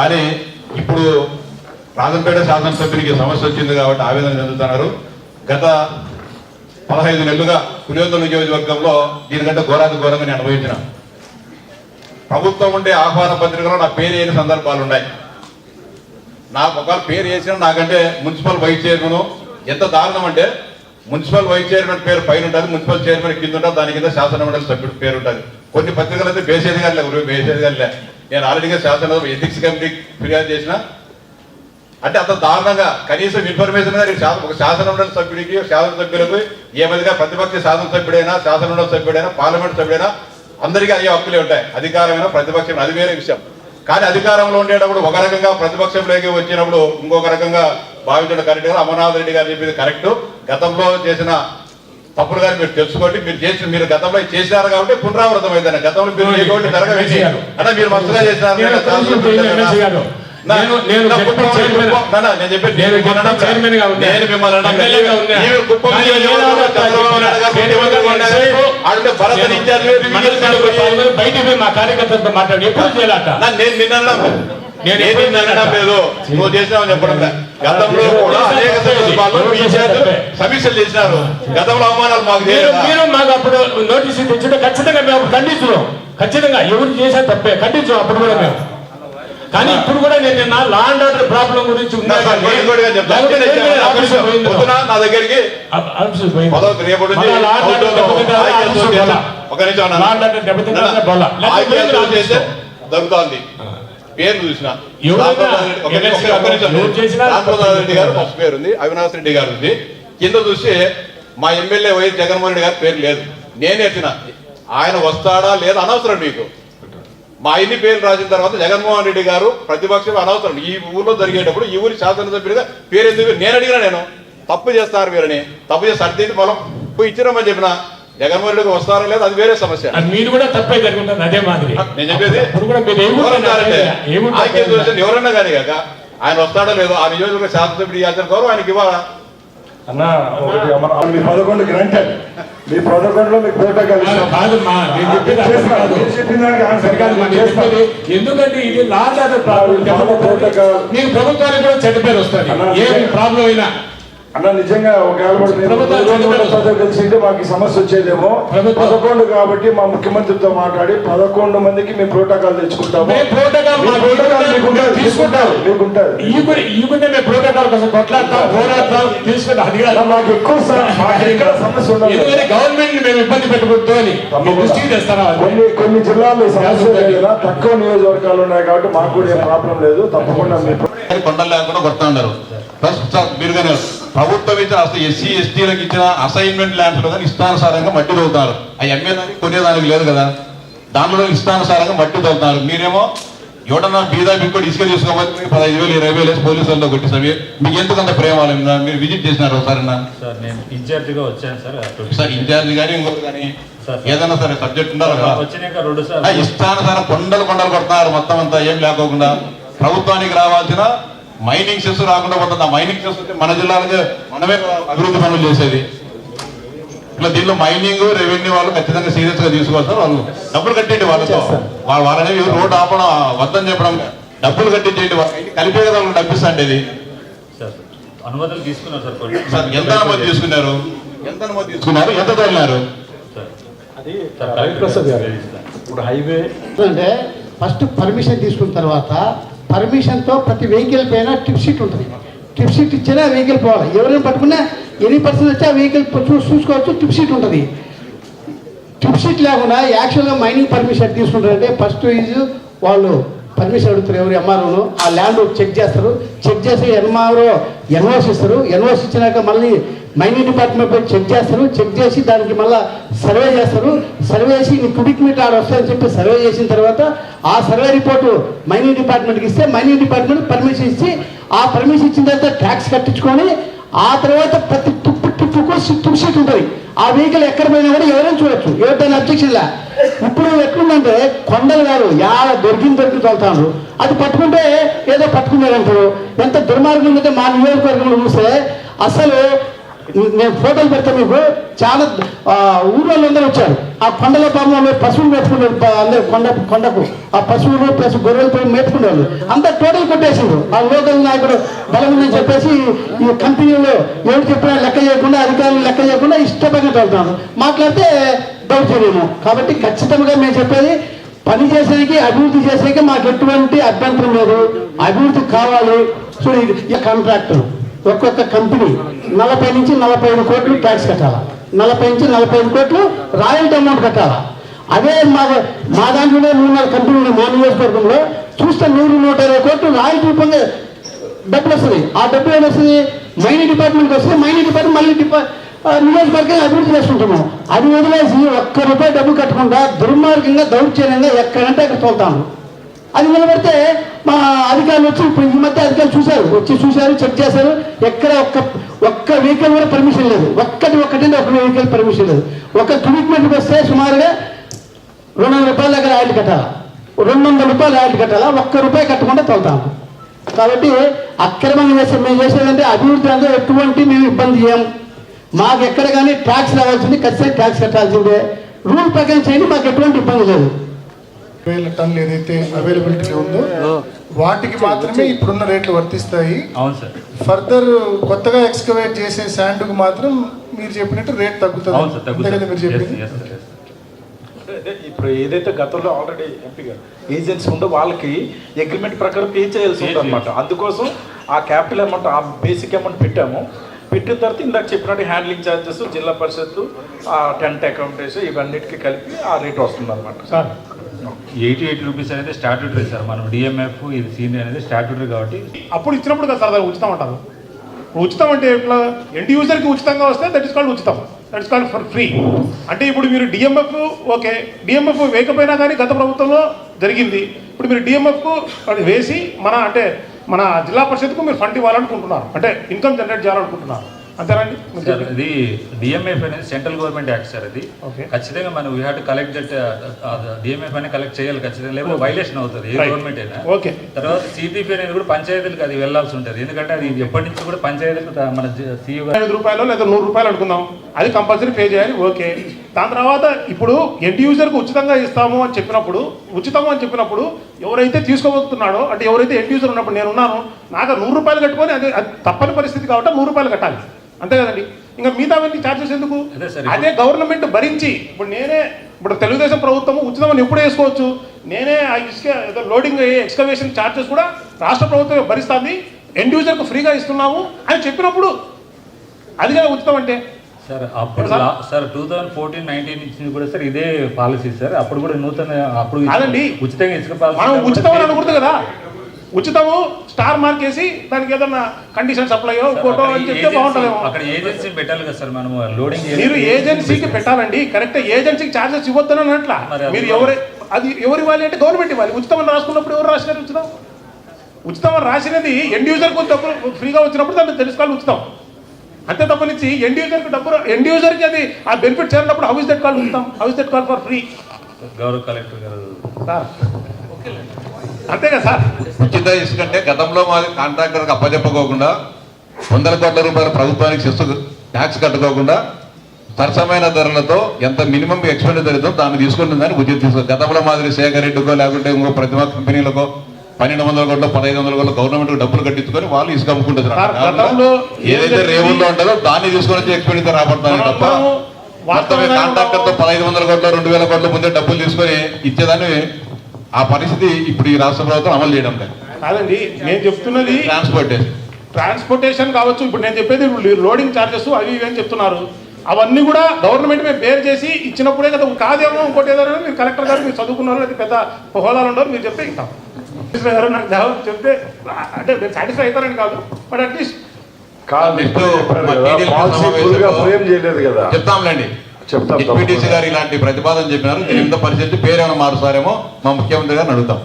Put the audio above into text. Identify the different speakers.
Speaker 1: కానీ ఇప్పుడు రాజంపేట శాసనసభ్యునికి సమస్య వచ్చింది కాబట్టి ఆవేదన చెందుతున్నారు. గత పదహైదు నెలలుగా పులివెందుల నియోజకవర్గంలో దీనికంటే ఘోరాతి ఘోరంగా నేను అనుభవించిన. ప్రభుత్వం ఉండే ఆహ్వాన పత్రికలో నా పేరు వేయని సందర్భాలు ఉన్నాయి. నాకు ఒకవేళ పేరు వేసిన నాకంటే మున్సిపల్ వైస్ చైర్మన్ ఎంత దారుణం అంటే మున్సిపల్ వైస్ చైర్మన్ పేరు పైన ఉంటుంది మున్సిపల్ చైర్మన్ కింద ఉంటుంది దాని కింద శాసనమండలి సభ్యుడు పేరు ఉంటుంది. కొన్ని పత్రికలు అయితే బేసేది కానీ లేదు బేసేది కానీ లేదు నేను ఆల్రెడీగా శాసనసభ ఎథిక్స్ కమిటీకి ఫిర్యాదు చేసిన. అంటే అంత దారుణంగా కనీసం ఇన్ఫర్మేషన్ ఒక శాసనమండలి సభ్యుడికి శాసన సభ్యులకు ఏ విధంగా ప్రతిపక్ష శాసన సభ్యుడైనా శాసన సభ్యుడైనా పార్లమెంట్ సభ్యుడైనా అందరికీ అయ్యే హక్కులే ఉంటాయి. అధికారమైన ప్రతిపక్షం అది వేరే విషయం. కానీ అధికారంలో ఉండేటప్పుడు ఒక రకంగా ప్రతిపక్షంలోకి వచ్చినప్పుడు ఇంకొక రకంగా భావించడం కరెక్ట్గా అమర్నాథ్ రెడ్డి గారు చెప్పింది కరెక్ట్ గతంలో చేసిన తప్పులు కానీ మీరు తెలుసుకోండి మీరు చేసిన మీరు గతంలో చేసినారు కాబట్టి పునరావృతం అయిందని గతంలో మీరు చేయకుండా జరగవేసి అంటే మీరు మస్తుగా చేసినారు.
Speaker 2: నేను నేను
Speaker 1: చెప్పేది మిమ్మల్ని
Speaker 2: ఏదో
Speaker 1: భరత్ ఇన్ఛార్జ్
Speaker 2: మా కార్యకర్తలతో మాట్లాడి ఎప్పుడు చేయాలట?
Speaker 1: నేను నిన్నడం
Speaker 2: నేను ఎప్పుడు
Speaker 1: నిన్నడం లేదు. నువ్వు చేసినావని చెప్పడం. గతంలో కూడా అనేక సందర్భాల్లో మీ ఇన్ఛార్జ్ సమీక్షలు చేసినారు. గతంలో అవమానాలు మాకు
Speaker 2: మీరు మాకు అప్పుడు నోటీస్ తెచ్చుంటే ఖచ్చితంగా మేము అప్పుడు ఖండించున్నాం. ఖచ్చితంగా ఎవరు చేసా తప్పే. ఖండించాం అప్పుడు కూడా మేము. కానీ ఇప్పుడు కూడా నేను నిన్న లా అండ్ ఆర్డర్ ప్రాబ్లం గురించి
Speaker 1: నా
Speaker 2: ఉన్నా
Speaker 1: సార్
Speaker 2: కానీ
Speaker 1: ఇంకోటిగా చెప్తా.
Speaker 2: లేకపోతే
Speaker 1: నేను
Speaker 2: నేను
Speaker 1: ఒక
Speaker 2: ఆఫీస్కి
Speaker 1: నిమిషం.
Speaker 2: పోయింది.
Speaker 1: పొద్దున నా దగ్గరికి. ఒక నిమిషం. దొరుకుతోంది. పేరు చూసిన. రామప్రసాద్ రెడ్డి- గారు ఫస్ట్ పేరు ఉంది. అవినాష్ రెడ్డి గారు ఉంది. కింద చూసి మా ఎమ్మెల్యే వైఎస్ జగన్మోహన్ రెడ్డి గారి పేరు లేదు. నేనే ఎత్తిన ఆయన వస్తాడా లేదా అనవసరం మీకు మా ఇన్ని పేర్లు రాసిన తర్వాత జగన్మోహన్ రెడ్డి గారు ప్రతిపక్షం అనవసరం. ఈ ఊర్లో జరిగేటప్పుడు ఈ ఊరి శాసనసభ్యుడిగా పేరు ఎందుకు నేను అడిగినా నేను. తప్పు చేస్తారు మీరని తప్పు చేసి పొలం. పోయి ఇచ్చినామని చెప్పిన. జగన్మోహన్ రెడ్డికి వస్తారా లేదా అది వేరే సమస్య.
Speaker 2: అది మీరు కూడా తప్పే జరుగుతుంది అదే మాదిరి.
Speaker 1: నేను చెప్పేది ఎవరన్నా కానీ కాక ఆయన వస్తాడో లేదో ఆ నియోజకవర్గ శాసనసభ్యుడు ఇవ్వాల్సిన గౌరవం ఆయనకి ఇవ్వాలా?
Speaker 3: అన్న మీ పదకొండు గ్రాంటెడ్ మీ పదకొండులో మీకు
Speaker 2: ఎందుకంటే ఇది లా అండ్ ఆర్డర్ ప్రాబ్లం. మీకు ప్రభుత్వానికి కూడా చెడ్డ పేరు వస్తుంది.
Speaker 3: అన్నా,
Speaker 2: ఏం ప్రాబ్లం అయినా
Speaker 3: అన్న నిజంగా ఒకవేళ మీరు కలిసింటే మాకు సమస్య వచ్చేదేమో. పదకొండు కాబట్టి మా ముఖ్యమంత్రితో మాట్లాడి పదకొండు మందికి మేము ప్రోటోకాల్ తెచ్చుకుంటాము.
Speaker 2: ప్రోటోకాల్ కోసం కొట్లాడతాం పోరాడతాం తీసుకుంటాం.
Speaker 3: మాకు ఎక్కువ సమస్య ఉండదు.
Speaker 2: గవర్నమెంట్ మేము ఇబ్బంది పెట్టకూడదు అని
Speaker 3: కొన్ని కొన్ని జిల్లాల్లో సమస్య తక్కువ నియోజకవర్గాలు ఉన్నాయి కాబట్టి మాకు కూడా ఏం ప్రాబ్లం లేదు. తప్పకుండా మీ
Speaker 1: కానీ కొండలు లేకుండా కొడతా ఉన్నారు. సార్ మీరు కానీ ప్రభుత్వం ఇచ్చిన అసలు ఎస్సీ ఎస్టీలకు ఇచ్చిన అసైన్మెంట్ ల్యాండ్స్లో కానీ ఇష్టానుసారంగా మట్టి తవ్వుతున్నారు ఆ అమ్మేదానికి కొనేదానికి లేదు కదా. దాంట్లో ఇష్టానుసారంగా మట్టి తవ్వుతున్నారు మీరేమో ఎవడన్నా బీదా బిక్కోటి ఇసుక తీసుకోవాలి మీకు పదహైదు వేలు ఇరవై వేలు పోలీసు వాళ్ళతో కొట్టిస్తాం. మీకు ఎందుకు అంత ప్రేమ? మీరు విజిట్ చేసినారు ఒకసారి
Speaker 4: సార్ నేను ఇన్ఛార్జిగా వచ్చాను సార్.
Speaker 1: సార్ ఇన్ఛార్జ్ కానీ ఇంకొకరు కానీ. ఏదైనా సరే సబ్జెక్ట్ ఉండాలి ఇష్టానుసారం కొండలు కొండలు కొడుతున్నారు మొత్తం అంతా ఏం లేకోకుండా. ప్రభుత్వానికి రావాల్సిన మైనింగ్ సెస్ రాకుండా పోతుంది ఆ మైనింగ్ సెస్ మన జిల్లాలకే మనమే అభివృద్ధి పనులు చేసేది. ఇట్లా దీనిలో మైనింగ్ రెవెన్యూ వాళ్ళు ఖచ్చితంగా సీరియస్గా తీసుకోవాలి సార్ వాళ్ళు డబ్బులు కట్టండి వాళ్ళతో. వాళ్ళ వాళ్ళని రోడ్డు ఆపడం వద్దని చెప్పడం డబ్బులు కట్టించేయండి. వాళ్ళకి కలిపే కదా వాళ్ళు డబ్బిస్తాండి ఇది
Speaker 4: సార్ అనుమతులు తీసుకున్నారు సార్
Speaker 1: ఎంత అనుమతి తీసుకున్నారు? ఎంత అనుమతి తీసుకున్నారు? ఎంత తోలినారు?
Speaker 4: సార్
Speaker 5: సార్ హరిప్రసాద్ గారు. ఇప్పుడు హైవే
Speaker 6: అంటే ఫస్ట్ పర్మిషన్ తీసుకున్న తర్వాత పర్మిషన్తో ప్రతి వెహికల్ పైన టిప్ షీట్ ఉంటుంది. టిప్ షీట్ ఇచ్చినా వెహికల్ పోవాలి? ఎవరైనా పట్టుకున్నా ఎనీ పర్సన్ వచ్చి ఆ వెహికల్ చూసుకోవచ్చు టిప్ షీట్ ఉంటుంది. టిప్ షీట్ లేకుండా యాక్చువల్గా మైనింగ్ పర్మిషన్ తీసుకుంటారంటే ఫస్ట్ ఈజ్ వాళ్ళు పర్మిషన్ అడుగుతారు ఎవరు ఎంఆర్ఓను. ఆ ల్యాండ్ చెక్ చేస్తారు. చెక్ చేసి ఎంఆర్ఓ ఎన్ఓసి ఇస్తారు. ఎన్ఓసి ఇచ్చినాక మళ్ళీ మైనింగ్ డిపార్ట్మెంట్ పోయి చెక్ చేస్తారు. చెక్ చేసి దానికి మళ్ళీ సర్వే చేస్తారు. సర్వే చేసి నీ కుడిక్ మీటర్ ఆడ వస్తుందని చెప్పి సర్వే చేసిన తర్వాత ఆ సర్వే రిపోర్టు మైనింగ్ డిపార్ట్మెంట్కి ఇస్తే మైనింగ్ డిపార్ట్మెంట్ పర్మిషన్ ఇచ్చి ఆ పర్మిషన్ ఇచ్చిన తర్వాత ట్యాక్స్ కట్టించుకొని ఆ తర్వాత ప్రతి తుప్పు తుప్పుకు తుప్పు సీట్ ఉంటుంది. ఆ వెహికల్ ఎక్కడ పోయినా కూడా ఎవరైనా చూడొచ్చు. ఎవరిదైనా అబ్జెక్షన్ లే ఇప్పుడు ఎట్లుందంటే కొండలు కాదు యాడ దొరికిన దొరికి తోలుతాను అది పట్టుకుంటే ఏదో పట్టుకున్నారంటారు. ఎంత దుర్మార్గం ఉంటే మా నియోజకవర్గంలో చూస్తే అసలు నేను ఫోటోలు పెడతా మీకు చాలా ఊళ్ళో అందరూ వచ్చారు. ఆ కొండల పాపంలో పశువులు మేపుకున్నారు అందరు కొండ కొండకు ఆ పశువులు ప్లస్ గొర్రెలు పోయి మేపుకునేవాళ్ళు. అంతా టోటల్ కొట్టేసిండ్రు. ఆ లోకల్ నాయకుడు బలం ఉందని చెప్పేసి ఈ కంపెనీలో ఎవరు చెప్పినా లెక్క చేయకుండా అధికారులు లెక్క చేయకుండా ఇష్టపడిన వెళ్తున్నాను మాట్లాడితే దౌర్జన్యము కాబట్టి ఖచ్చితంగా మేము చెప్పేది పని చేసేకి అభివృద్ధి చేసేకి మాకు ఎటువంటి అభ్యంతరం లేదు. అభివృద్ధి కావాలి. చూడు ఇది ఈ కాంట్రాక్టర్ ఒక్కొక్క కంపెనీ నలభై నుంచి నలభై ఐదు కోట్లు ట్యాక్స్ కట్టాలా? నలభై నుంచి నలభై ఐదు కోట్లు రాయల్టీ అమౌంట్ కట్టాలా? అదే మా మా దాంట్లోనే మూడు నాలుగు కంపెనీలు మా నియోజకవర్గంలో. చూస్తే నూరు నూట ఇరవై కోట్లు రాయల్టీ రూపంగా డబ్బులు వస్తుంది ఆ డబ్బులు ఏమి వస్తుంది మైనింగ్ డిపార్ట్మెంట్కి వస్తుంది మైనింగ్ డిపార్ట్మెంట్ మళ్ళీ డిపా నియోజకవర్గం అభివృద్ధి చేసుకుంటున్నాం. అది వదిలేసి ఒక్క రూపాయి డబ్బు కట్టకుండా దుర్మార్గంగా దౌర్జన్యంగా ఎక్కడంటే అక్కడ తోలుతాను అది నిలబడితే మా అధికారులు వచ్చి ఇప్పుడు ఈ మధ్య అధికారులు చూశారు వచ్చి చూశారు చెక్ చేశారు. ఎక్కడ ఒక్క ఒక్క వెహికల్ కూడా పర్మిషన్ లేదు. ఒక్కటి ఒక్కటి ఒక వెహికల్ పర్మిషన్ లేదు. ఒక ట్రీట్మెంట్కి వస్తే సుమారుగా రెండు వందల రూపాయల దగ్గర ఆయిల్ కట్టాలా? రెండు వందల రూపాయలు ఆయిల్ కట్టాలా? ఒక్క రూపాయి కట్టకుండా తోలుతాము. కాబట్టి అక్రమంగా చేసే మేము చేసేదంటే అభివృద్ధి అంటే ఎటువంటి మేము ఇబ్బంది చేయం మాకు ఎక్కడ కానీ ట్యాక్స్ రావాల్సింది ఖచ్చితంగా ట్యాక్స్ కట్టాల్సిందే. రూల్ ప్రకారం చేయండి మాకు ఎటువంటి ఇబ్బంది లేదు.
Speaker 7: వేల టన్నులు ఏదైతే అవైలబిలిటీ ఉందో వాటికి మాత్రమే ఇప్పుడున్న రేట్లు వర్తిస్తాయి.
Speaker 4: అవును సార్.
Speaker 7: ఫర్దర్ కొత్తగా ఎక్స్కవేట్ చేసే శాండ్కు మాత్రం మీరు చెప్పినట్టు రేట్ తగ్గుతుంది. మీరు
Speaker 4: తగ్గుతుంది
Speaker 7: చెప్పింది?
Speaker 5: ఇప్పుడు ఏదైతే గతంలో ఆల్రెడీ ఎంపీగా ఏజెన్సీ ఉందో వాళ్ళకి అగ్రిమెంట్ ప్రకారం పే చేయాల్సి ఉంటుంది అనమాట అందుకోసం ఆ క్యాపిటల్ అమౌంట్ ఆ బేసిక్ అమౌంట్ పెట్టాము. పెట్టిన తర్వాత ఇందాక చెప్పినట్టు హ్యాండ్లింగ్ ఛార్జెస్ జిల్లా పరిషత్తు ఆ టెంట్ అకౌంటేషన్ ఇవన్నిటికీ కలిపి ఆ రేట్ వస్తుంది అనమాట
Speaker 2: సార్
Speaker 4: ఎయిటీ ఎయిటీ రూపీస్ అనేది స్టాట్యూటరీ సార్. మనం డిఎంఎఫ్ ఇది సీనియర్ అనేది స్టాట్యూటరీ కాబట్టి.
Speaker 8: అప్పుడు ఇచ్చినప్పుడు కదా సార్ దాన్ని ఉచితం అంటారు. ఉచితం అంటే ఇట్లా ఎండ్ యూజర్కి ఉచితంగా వస్తే దట్ ఇస్ కాల్డ్ ఉచితం. That is called for free అంటే ఇప్పుడు మీరు డిఎంఎఫ్ ఓకే డిఎంఎఫ్ వేయకపోయినా కానీ గత ప్రభుత్వంలో జరిగింది. ఇప్పుడు మీరు డిఎంఎఫ్ అది వేసి మన అంటే మన జిల్లా పరిషత్కు మీరు ఫండ్ ఇవ్వాలనుకుంటున్నారు. అంటే ఇన్కమ్ జనరేట్ చేయాలనుకుంటున్నారు. అంతేనండి
Speaker 4: సార్? ఇది డిఎంఎఫ్ అనేది సెంట్రల్ గవర్నమెంట్ యాక్ట్ సార్ అది. ఖచ్చితంగా మనం we have to collect that DMF అనేది కలెక్ట్ చేయాలి ఖచ్చితంగా లేకపోతే వైలేషన్ అవుతుంది ఏ. గవర్నమెంట్ అయినా
Speaker 8: Okay.
Speaker 4: తర్వాత సిపిపి అనేది కూడా పంచాయతీలకు అది వెళ్ళాల్సి ఉంటుంది ఎందుకంటే అది ఎప్పటి నుంచి కూడా పంచాయతీలకు మన సీఈఓ
Speaker 8: ఐదు రూపాయలు లేదా నూరు రూపాయలు అనుకుందాం అది కంపల్సరీ పే చేయాలి ఓకే దాని తర్వాత ఇప్పుడు ఎండ్ యూజర్కి ఉచితంగా ఇస్తాము అని చెప్పినప్పుడు ఉచితం అని చెప్పినప్పుడు ఎవరైతే తీసుకోబోతున్నాడో అంటే ఎవరైతే ఎండ్ యూజర్ ఉన్నప్పుడు నేను ఉన్నాను నాకు నూరు రూపాయలు కట్టుకొని అది అది తప్పని పరిస్థితి కాబట్టి నూరు రూపాయలు కట్టాలి అంతే కదండి. ఇంకా మిగతావన్నీ ఛార్జెస్ ఎందుకు?
Speaker 4: అదే
Speaker 8: గవర్నమెంట్ భరించి ఇప్పుడు నేనే ఇప్పుడు తెలుగుదేశం ప్రభుత్వము ఉచితం అని ఎప్పుడు వేసుకోవచ్చు? నేనే ఆ ఇసుక ఏదో లోడింగ్ ఎక్స్కవేషన్ ఛార్జెస్ కూడా రాష్ట్ర ప్రభుత్వం భరిస్తుంది. యూజర్కు ఫ్రీగా ఇస్తున్నాము అని చెప్పినప్పుడు అది కదా ఉచితం అంటే.
Speaker 4: సార్ అప్పుడు
Speaker 8: sir?
Speaker 4: Two thousand fourteen nineteen ఇచ్చింది కూడా సార్ ఇదే పాలసీ సార్. అప్పుడు కూడా నూతన అప్పుడు ఇచ్చిన-
Speaker 8: కాదండి.
Speaker 4: ఉచితంగా ఇసుక పాలసీ
Speaker 8: మనం ఉచితం అని
Speaker 4: సేమ్
Speaker 8: అనకూడదు కదా. ఉచితము స్టార్ మార్క్ వేసి దానికి ఏదన్నా కండిషన్ సప్లైయో
Speaker 4: సార్,
Speaker 8: ఫోటో అని చెప్తే బాగుంటుందేమో.
Speaker 4: అక్కడ ఏజెన్సీ పెట్టాలి కదా సార్ మనం లోడింగ్
Speaker 8: మీరు ఏజెన్సీకి పెట్టాలండి. కరెక్ట్ ఏజెన్సీకి ఛార్జెస్ ఇవ్వద్దని అన్నట్లా.
Speaker 4: మరి
Speaker 8: ఎవరు అది ఎవరు ఇవ్వాలి అంటే గవర్నమెంట్ ఇవ్వాలి. ఉచితం అని రాసుకున్నప్పుడు ఎవరు రాసినారు ఉచితం? ఉచితం అని రాసినది ఎండ్ యూజర్కు డబ్బులు ఫ్రీగా వచ్చినప్పుడు దాన్ని తెలుసుకోవాలి ఉచితం. అంతే తప్పనిచ్చి ఎండ్ యూజర్కి డబ్బులు ఎండ్ యూజర్కి అది ఆ బెనిఫిట్ చేరినప్పుడు హౌస్ దట్ కాల్ ఉచితం? How's that call for free
Speaker 4: గౌరవ కలెక్టర్ గారు.
Speaker 8: సార్. అంతే కదా సార్?
Speaker 1: ఉచిత ఇసుక అంటే గతంలో మాది కాంట్రాక్టర్కి అప్పచెప్పకోకుండా వందల కోట్ల రూపాయల ప్రభుత్వానికి శిస్తు ట్యాక్స్ కట్టుకోకుండా సరసమైన ధరలతో ఎంత మినిమం ఎక్స్పెండిచర్ అవుతుందో దాన్ని తీసుకుంటుందని ఉచిత గతంలో మాదిరి శేఖర్ రెడ్డికో లేకుంటే ఇంకో ప్రతిమా కంపెనీలకో పన్నెండు వందల కోట్లు పదహైదు వందల కోట్లు గవర్నమెంట్ డబ్బులు కట్టించుకొని వాళ్ళు ఇసుక
Speaker 8: గతంలో
Speaker 1: ఏదైతే రేవుల్లో ఉంటుందో దాన్ని తీసుకొని వచ్చి ఎక్స్పెండిచర్ రాబడతాను తప్ప
Speaker 8: మనము
Speaker 1: మొత్తం
Speaker 8: వాస్తవంగా
Speaker 1: కాంట్రాక్టర్తో పదహైదు వందల కోట్లు రెండు వేల కోట్ల ముందే డబ్బులు తీసుకొని ఇచ్చేదాన్ని ఆ పరిస్థితి ఇప్పుడు ఈ రాష్ట్ర ప్రభుత్వం అమలు చేయడం లేదు.
Speaker 8: కాదండి నేను చెప్తున్నది
Speaker 1: ట్రాన్స్పోర్టేషన్
Speaker 8: ట్రాన్స్పోర్టేషన్ కావచ్చు ఇప్పుడు నేను చెప్పేది ఇప్పుడు లోడింగ్ ఛార్జెస్ అవి ఇవి అని చెప్తున్నారు. అవన్నీ కూడా గవర్నమెంట్ మేము బేర్ చేసి ఇచ్చినప్పుడే కదా కాదేమో ఇంకోటి ఏదో మీరు కలెక్టర్ గారు మీరు చదువుకున్నారు అది పెద్ద హోదాలు ఉండరు మీరు చెప్తే ఇంకా. ఎవరు నాకు జవాబు చెప్తే అంటే నేను సాటిస్ఫై అవుతారని కాదు బట్ అట్లీస్ట్
Speaker 3: కాదు ఫ్రేమ్ చేయలేదు కదా.
Speaker 1: చెప్తాంలేండి.
Speaker 3: చెప్తాం
Speaker 1: డిప్యూటీసీ. గారు ఇలాంటి ప్రతిపాదన చెప్పినారు దీని మీద పరిస్థితి పేరేమైనా మారుస్తారేమో మా ముఖ్యమంత్రి గారిని అడుగుతాం